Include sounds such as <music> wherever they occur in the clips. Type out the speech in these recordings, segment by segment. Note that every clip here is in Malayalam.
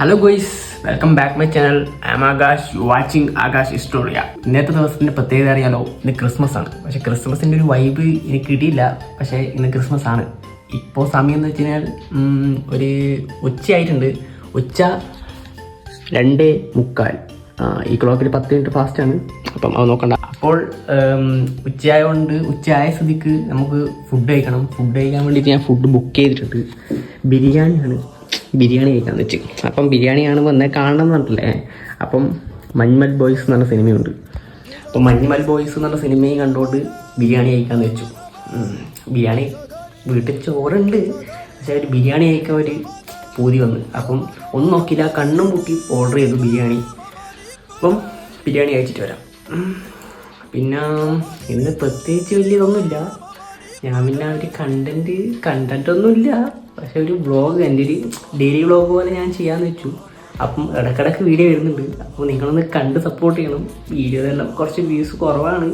Hello guys welcome back my channel am Akash watching Akash Historia ഇന്നത്തെ ദിവസത്തിന്റെ പ്രത്യേകത അറിയാലോ ഇന്ന് ക്രിസ്മസ് ആണ്. പക്ഷെ ക്രിസ്മസിന്റെ ഒരു വൈബ് എനിക്ക് കിട്ടിയില്ല. പക്ഷെ ഇന്ന് ക്രിസ്മസ് ആണ്. ഇപ്പോൾ സമയം എന്ന് വെച്ച് ഒരു ഉച്ചയായിട്ടുണ്ട്. ഉച്ച രണ്ട് മുക്കാൽ. ഈ ക്ലോക്കിൽ പത്ത് മിനിറ്റ് ഫാസ്റ്റ് ആണ്. അപ്പം അത് നോക്കണ്ട. അപ്പോൾ ഉച്ചയായതുകൊണ്ട് ഉച്ചയായ സ്ഥിതിക്ക് നമുക്ക് ഫുഡ് കഴിക്കണം. ഫുഡ് കഴിക്കാൻ വേണ്ടിയിട്ട് ഞാൻ ഫുഡ് ബുക്ക് ചെയ്തിട്ടുണ്ട്. ബിരിയാണിയാണ്. ബിരിയാണി കഴിക്കാന്ന് വെച്ച് അപ്പം ബിരിയാണിയാണ് വന്ന് കാണണം എന്ന് അപ്പം മഞ്ഞുമൽ ബോയ്സ് എന്ന് പറഞ്ഞ സിനിമയുണ്ട്. അപ്പം മഞ്ഞുമൽ ബോയ്സ് എന്ന് പറഞ്ഞ സിനിമയും കണ്ടുകൊണ്ട് ബിരിയാണി കഴിക്കാന്ന് വെച്ചു. ബിരിയാണി വീട്ടിൽ ചോറുണ്ട്. പക്ഷേ ഒരു ബിരിയാണി കഴിക്കാൻ ഒരു പൂതി വന്ന്. അപ്പം ഒന്നും നോക്കിയില്ല കണ്ണും കൂട്ടി ഓർഡർ ചെയ്തു ബിരിയാണി. അപ്പം ബിരിയാണി കഴിച്ചിട്ട് വരാം. പിന്നെ ഇന്ന് പ്രത്യേകിച്ച് വലിയ ഇതൊന്നുമില്ല. ഞാൻ പിന്നെ ഒരു കണ്ടന്റ് കണ്ടന്റ് ഒന്നുമില്ല. പക്ഷെ ഒരു വ്ളോഗ് എന്റെ ഒരു ഡെയിലി വ്ളോഗ് പോലെ ഞാൻ ചെയ്യാമെന്ന് വെച്ചു. അപ്പം ഇടക്കിടക്ക് വീഡിയോ വരുന്നുണ്ട്. അപ്പോൾ നിങ്ങളൊന്ന് കണ്ട് സപ്പോർട്ട് ചെയ്യണം. വീഡിയോ തന്നെ കുറച്ച് വ്യൂസ് കുറവാണ്.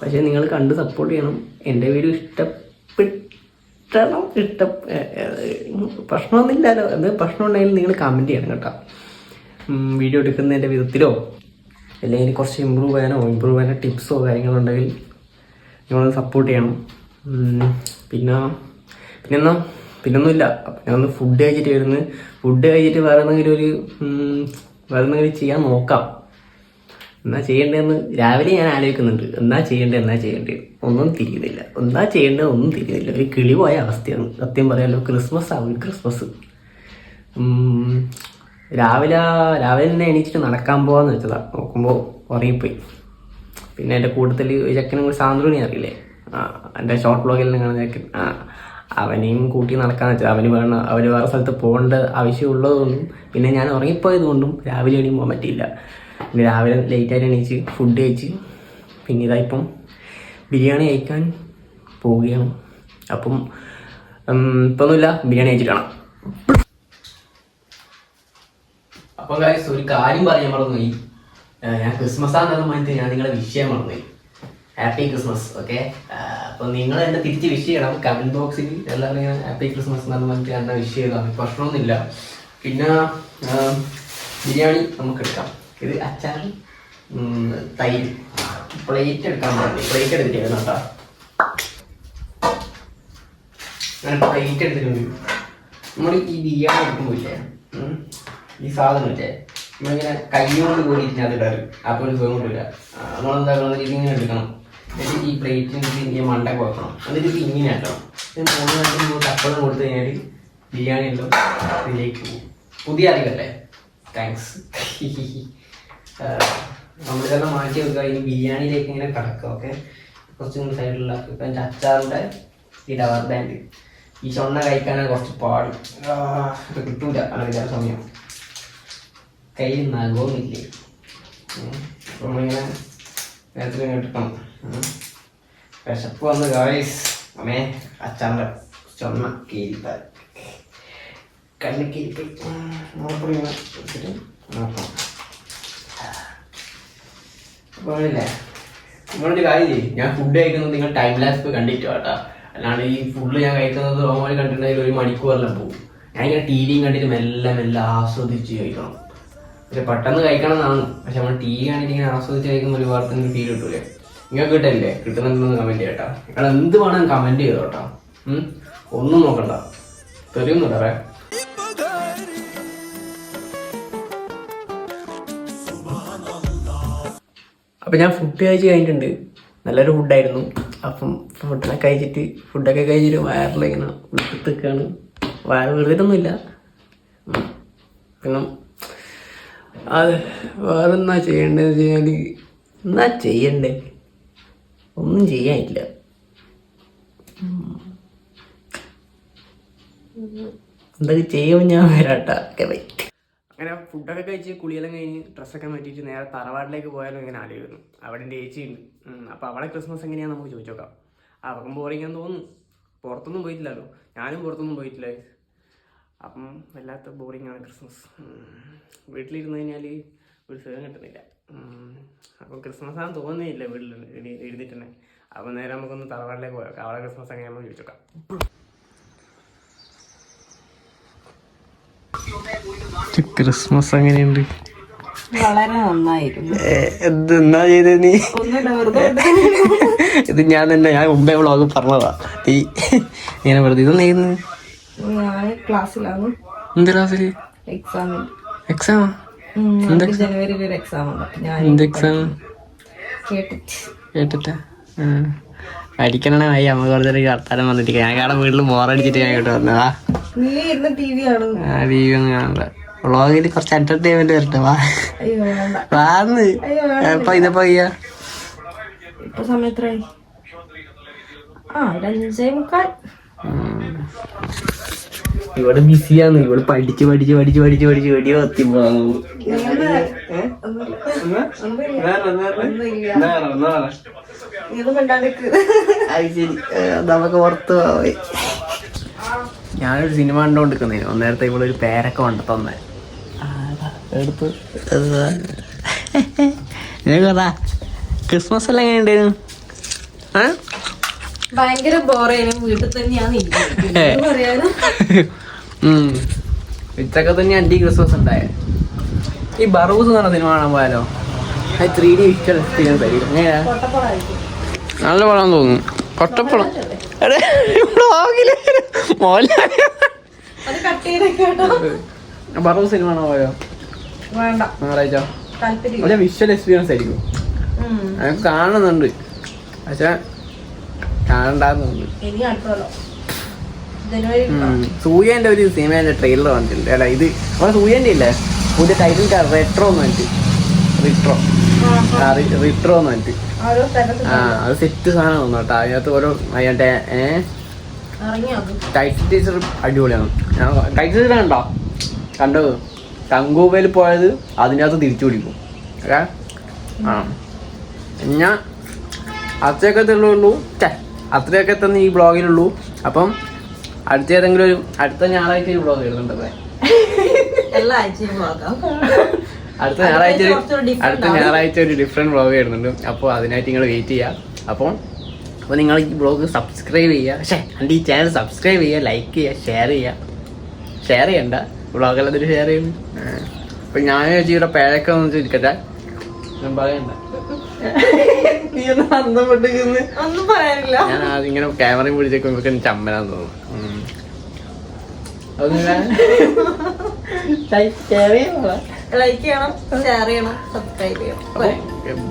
പക്ഷേ നിങ്ങൾ കണ്ട് സപ്പോർട്ട് ചെയ്യണം. എന്റെ വീഡിയോ ഇഷ്ടപ്പെട്ടണം. ഇഷ്ട പ്രശ്നമൊന്നുമില്ലല്ലോ. എന്ത് പ്രശ്നം ഉണ്ടെങ്കിൽ നിങ്ങൾ കമന്റ് ചെയ്യണം കേട്ടോ. വീഡിയോ എടുക്കുന്നതിന്റെ വിധത്തിലോ? അല്ലെങ്കിൽ കുറച്ച് ഇമ്പ്രൂവ് ചെയ്യാനോ? ഇമ്പ്രൂവ് ചെയ്യാനോ ടിപ്സോ കാര്യങ്ങളോ ഉണ്ടെങ്കിൽ നിങ്ങളൊന്ന് സപ്പോർട്ട് ചെയ്യണം. പിന്നെ പിന്നെന്നാ പിന്നൊന്നുമില്ല. അപ്പം ഒന്ന് ഫുഡ് കഴിച്ചിട്ട് വരുന്നു. ഫുഡ് കഴിച്ചിട്ട് വേറെ എന്തെങ്കിലും ഒരു വേറെ എന്തെങ്കിലും ചെയ്യാൻ നോക്കാം. എന്നാ ചെയ്യേണ്ടതെന്ന് രാവിലെ ഞാൻ ആലോചിക്കുന്നുണ്ട്. എന്നാ ചെയ്യേണ്ടത് എന്നാ ചെയ്യേണ്ടത്? ഒന്നും തിരിയുന്നില്ല. എന്നാ ചെയ്യേണ്ടത് ഒന്നും തിരിയുന്നില്ല. ഒരു കിളിവായ അവസ്ഥയാണ്. സത്യം പറയാലോ ക്രിസ്മസ് ആവും ക്രിസ്മസ്. രാവിലെ രാവിലെ തന്നെ എണീച്ചിട്ട് നടക്കാൻ പോവാന്ന് വെച്ചതാ. നോക്കുമ്പോൾ ഉറങ്ങിപ്പോയി. പിന്നെ എന്റെ കൂട്ടത്തിൽ ചെക്കനും കൂടി സാന്ദ്രുണി അറിയില്ലേ? എന്റെ ഷോർട്ട് ബ്ലോഗിൽ കാണുന്ന ചക്കൻ ആ അവനെയും കൂട്ടി നടക്കാന്ന് വെച്ചാൽ അവന് വേണം അവന് വേറെ സ്ഥലത്ത് പോകേണ്ട ആവശ്യമുള്ളതുകൊണ്ടും പിന്നെ ഞാൻ ഉറങ്ങിപ്പോയത് കൊണ്ടും രാവിലെ എണീ പോകാൻ പറ്റിയില്ല. പിന്നെ രാവിലെ ലേറ്റായിട്ട് എണീച്ച് ഫുഡ് കഴിച്ച് പിന്നെ ഇതായിപ്പം ബിരിയാണി കഴിക്കാൻ പോവുകയാണ്. അപ്പം ഇപ്പൊന്നുമില്ല ബിരിയാണി കഴിച്ചിട്ട് കാണാം. അപ്പം ഒരു കാര്യം പറയാൻ മറന്നുപോയി. ഞാൻ ക്രിസ്മസ് ആണെന്ന് പറഞ്ഞിട്ട് ഞാൻ നിങ്ങളെ വിഷയം മറന്നുപോയി. ഹാപ്പി ക്രിസ്മസ് ഓക്കെ അപ്പോൾ നിങ്ങൾ എന്നെ തിരിച്ച് വിഷ് ചെയ്യണം. കമന്റ് ബോക്സിൽ എല്ലാവരും ഇങ്ങനെ ഹാപ്പി ക്രിസ്മസ് എന്ന് പറഞ്ഞിട്ട് എന്നെ വിഷ് ചെയ്താണ് പ്രശ്നമൊന്നുമില്ല. പിന്നെ ബിരിയാണി നമുക്ക് എടുക്കാം. ഇത് അച്ചാർ തൈര്. പ്ലേറ്റ് എടുക്കാൻ പറഞ്ഞു. പ്ലേറ്റ് എടുത്തിട്ടായിരുന്നു കേട്ടോ. ഞാൻ പ്ലേറ്റ് എടുത്തിട്ടുണ്ട്. നമ്മൾ ഈ ബിരിയാണി എടുക്കുമ്പോഴേ ഈ സാധനം ഇല്ലേ? നമ്മളിങ്ങനെ കൈ കൊണ്ട് കൂടി ഇരിക്കാതെ ഇടാറ് അപ്പോൾ ഒരു സുഖം കൊണ്ടില്ല നമ്മളെന്താ ഇതിങ്ങനെ എടുക്കണം. എന്നിട്ട് ഈ പ്ലേറ്റിന്റെ ഇങ്ങനെ മണ്ട കുഴക്കണം എന്നിട്ട് ഇത് ഇങ്ങനെ ആക്കണം. ഇത് മൂന്ന് നേരത്തിന് തപ്പളം കൊടുത്തു കഴിഞ്ഞാൽ ബിരിയാണി എല്ലാം ഇതിലേക്ക് പോകും. പുതിയ അറിവല്ലേ താങ്ക്സ് നമ്മളിതെല്ലാം മാറ്റി വെക്കുക. ഈ ബിരിയാണിയിലേക്ക് ഇങ്ങനെ കിടക്കുക ഓക്കെ കുറച്ചും കൂടി സൈഡിലുള്ള ഇപ്പം എന്റെ അച്ചാറിന്റെ ഈ ഡവർ ബാൻഡ് ഈ ചൊണ്ണ കഴിക്കാനാണ് കുറച്ച് പാട്. ഇപ്പം കിട്ടൂല. അല്ലെങ്കിൽ ചില സമയം. കയ്യിൽ നഖവുമില്ലേ നമ്മളിങ്ങനെ എടുക്കണം ഉം. വിശപ്പ് വന്ന് ഗായ്സ് അമ്മേ അച്ചാറിന്റെ ചൊണ്ണ കീരിപ്പാൽ കണ്ണ് പോണില്ലേ നിങ്ങളൊരു കാര്യം ചെയ്യും. ഞാൻ ഫുഡ് കഴിക്കുന്നത് നിങ്ങൾ ടൈം ലാപ്സ് കണ്ടിട്ട് കേട്ടാ അല്ലാണ്ട് ഈ ഫുഡ് ഞാൻ കഴിക്കുന്നത് ഒരു മണിക്കൂറെല്ലാം പോകും. ഞാൻ ഇങ്ങനെ ടി വിയും കണ്ടിട്ട് മെല്ലെ മെല്ലെ ആസ്വദിച്ച് കഴിക്കണം. പക്ഷെ പെട്ടെന്ന് കഴിക്കണം എന്നാണ് പക്ഷെ നമ്മൾ ടി വി കണ്ടിട്ട് ഇങ്ങനെ ആസ്വദിച്ച് കഴിക്കുമ്പോൾ ഒരു വാർത്ത ഫീൽ കിട്ടൂലേ? നിങ്ങൾക്ക് കിട്ടല്ലേ? കിട്ടുന്നുണ്ടെന്ന് കമന്റ് ചെയ്യട്ടോ നിങ്ങൾ എന്ത് വേണം കമന്റ് ചെയ്തോ ഒന്നും നോക്കണ്ട. തെറിയൊന്നുമില്ല പറയാം. അപ്പം ഞാൻ ഫുഡ് കഴിച്ച് കഴിഞ്ഞിട്ടുണ്ട്. നല്ലൊരു ഫുഡായിരുന്നു അപ്പം ഫുഡൊക്കെ കഴിച്ചിട്ട് ഫുഡൊക്കെ കഴിച്ചിട്ട് വയറിലിങ്ങനെ ഉൾപ്പെത്തിക്കാണ് വയറ് വെറുതെയൊന്നുമില്ല. പിന്നെ അത് വേറെ എന്നാ ചെയ്യേണ്ടതെന്ന് വെച്ച് കഴിഞ്ഞാൽ എന്നാ ചെയ്യണ്ടേ? ഒന്നും ചെയ്യാനില്ല. എന്തൊക്കെ ചെയ്യുമ്പോൾ ഞാൻ വരാട്ടാ? അങ്ങനെ ഫുഡൊക്കെ കഴിച്ച് കുളിയെല്ലാം കഴിഞ്ഞ് ഡ്രസ്സൊക്കെ മാറ്റിയിട്ട് നേരെ തറവാട്ടിലേക്ക് പോയാലും ഇങ്ങനെ ആലോചിക്കുന്നു. അവിടെ എന്റെ ചേച്ചിയുണ്ട്. അപ്പോൾ അവളെ ക്രിസ്മസ് എങ്ങനെയാണെന്ന് നമുക്ക് ചോദിച്ചു നോക്കാം. അവർക്കും ബോറിങ്ങാൻ തോന്നുന്നു. പുറത്തൊന്നും പോയിട്ടില്ലല്ലോ. ഞാനും പുറത്തൊന്നും പോയിട്ടില്ല. അപ്പം വല്ലാത്ത ബോറിംഗ് ആണ് ക്രിസ്മസ്. വീട്ടിലിരുന്ന് കഴിഞ്ഞാൽ ഒരു സുഖം കിട്ടുന്നില്ല. അപ്പോൾ അപ്പം ക്രിസ്മസ് ആണെന്ന് തോന്നുന്നില്ല വീട്ടിൽ എഴുതിയിട്ടുണ്ടെ അപ്പം നേരെ നമുക്കൊന്ന് തറവാട്ടിലേക്ക് പോയാൽ അവളെ ക്രിസ്മസ് എങ്ങനെയാണെന്ന് ചോദിച്ചു ചോദിച്ചോക്കാം ക്രിസ്മസ് അങ്ങനെയുണ്ട് വളരെ നന്നായിരുന്നു. നീ? ഇത് ഞാൻ തന്നെ ഞാൻ മുമ്പേ വ്ളോഗ് പറഞ്ഞതാ. നീ ഇങ്ങനെ വെറുതെ ഇതൊന്നും ചെയ്യുന്നു ഞാൻ ക്ലാസ്സിലാണ്. എന്ത് ക്ലാസ്സിൽ എക്സാമിൽ എക്സാം ജനുവരിയിൽ ഒരു എക്സാം ഉണ്ട്. ഞാൻ എന്ത് എക്സാം കേട്ടിട്ട്. കേട്ടിട്ടാ? അമ്മ കുറച്ചൊരു വർത്താനം വന്നിട്ട് ഞാൻ കാണാൻ വീട്ടിൽ ബോറടിച്ചിട്ട് ഞാൻ കേട്ട് വന്നതാ. നീ ഇരുന്ന് ടി വി ആണ് ആ ടി വി ഒന്നും കാണണ്ട. വ്ളോഗിൽ കുറച്ച് എന്റർടൈൻമെന്റ് വരട്ടെ വാ. വാന്ന്. എപ്പ ഇതപ്പോ ചെയ്യാ? ഇപ്പൊ സമയം എത്രയായി? ആ അഞ്ചേ മുക്കാൽ. ഇവിടെ ബിസിയാണ്. ഇവിടെ പഠിച്ച് പഠിച്ച് പഠിച്ച് പഠിച്ച് പഠിച്ച് വെടി കത്തി നമുക്ക് പുറത്ത് പോയി ഞാനൊരു സിനിമ കണ്ടോണ്ടിരിക്കുന്നതിന് ഒന്നേരത്തെ ഇവിടെ ഒരു പേരൊക്കെ കൊണ്ട് തന്നെ. എടുത്ത് ക്രിസ്മസ് എല്ലാം ആ? ഭയങ്കര ബോറേനും വീട്ടിൽ തന്നെയാണ് <laughs> പറയാനും. ഇതൊക്കെ തന്നെ അണ്ടി ക്രിസ്മസ് ഉണ്ടായ. ഈ ബറൂസ് എന്ന് പറഞ്ഞ സിനിമ കാണാൻ പോയാലോ? അത് ത്രീ ഡി വിഷ്വൽ എക്സ്പീരിയൻസ് ആയിരിക്കും എങ്ങനെയാ? പൊട്ടപ്പടായിരിക്കും നല്ല പടം തോന്നുന്നു. കൊട്ടപ്പടം ബറൂസ് സിനിമ കാണാൻ പോയോ? ഞായറാഴ്ച. വിഷ്വൽ എക്സ്പീരിയൻസ് ആയിരിക്കും. കാണുന്നുണ്ട്. പക്ഷെ കാണണ്ടാന്ന് തോന്നുന്നു ഇനി അടുത്തല്ലോ ജനുവരി ഉം. സൂര്യന്റെ ഒരു സിനിമേന്റെ ട്രെയിലർ കണ്ടിട്ടുണ്ട്. അല്ല ഇത് നമ്മുടെ സൂര്യന്റെ ഇല്ലേ? പുതിയ ടൈറ്റിൽ റെട്രോ എന്ന് പറഞ്ഞിട്ട്. റിട്രോ റിട്രോ എന്ന് പറഞ്ഞിട്ട്. ആ അത് സെറ്റ് സാധനം തോന്നുന്നു കേട്ടോ. അതിനകത്ത് ഓരോ അതിന്റെ ഏഹ് ടൈറ്റിൽ ടീച്ചർ അടിപൊളിയാണ്. ടൈറ്റിൽ ടീച്ചർ കണ്ടോ? കണ്ടത് കങ്കൂബയിൽ പോയത് അതിനകത്ത് തിരിച്ചു പിടിക്കും ഓക്കെ? ആ. ഞാൻ അത്രയൊക്കെ ഉള്ളൂ. അത്രയൊക്കെ തന്നെ ഈ ബ്ലോഗിലുള്ളൂ അപ്പം അടുത്ത ഏതെങ്കിലും ഒരു അടുത്ത ഞായറാഴ്ച ഒരു വരുന്നുണ്ടല്ലേ എല്ലാ ആഴ്ചയും അടുത്ത ഞായറാഴ്ച ഒരു- അടുത്ത ഞായറാഴ്ച ഒരു ഡിഫറെന്റ് ബ്ലോഗ് വരുന്നുണ്ട് അപ്പോൾ അതിനായിട്ട് നിങ്ങൾ വെയിറ്റ് ചെയ്യുക. അപ്പോൾ അപ്പോൾ നിങ്ങൾ ഈ ബ്ലോഗ് സബ്സ്ക്രൈബ് ചെയ്യുക. പക്ഷേ എന്റെ ഈ ചാനൽ സബ്സ്ക്രൈബ് ചെയ്യുക ലൈക്ക് ചെയ്യുക ഷെയർ ചെയ്യുക. ഷെയർ ചെയ്യണ്ട. ബ്ലോഗ് ഇതിൽ ഷെയർ ചെയ്യുന്നു. അപ്പോൾ ഞാൻ വെച്ച് ഇവിടെ പേരൊക്കെ ഒന്ന് ചോദിക്കട്ടെ ഞാൻ പറയണ്ട. ഒന്ന് പറയാനില്ല. ഞാൻ ക്യാമറയും പിടിച്ചേക്കും ഇവർക്ക് ചമ്മനാന്ന് തോന്നുന്നു. ലൈക്ക് <laughs> ചെയ്യണം? ഷെയർ ചെയ്യണം സബ്സ്ക്രൈബ് ചെയ്യണം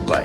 ബൈ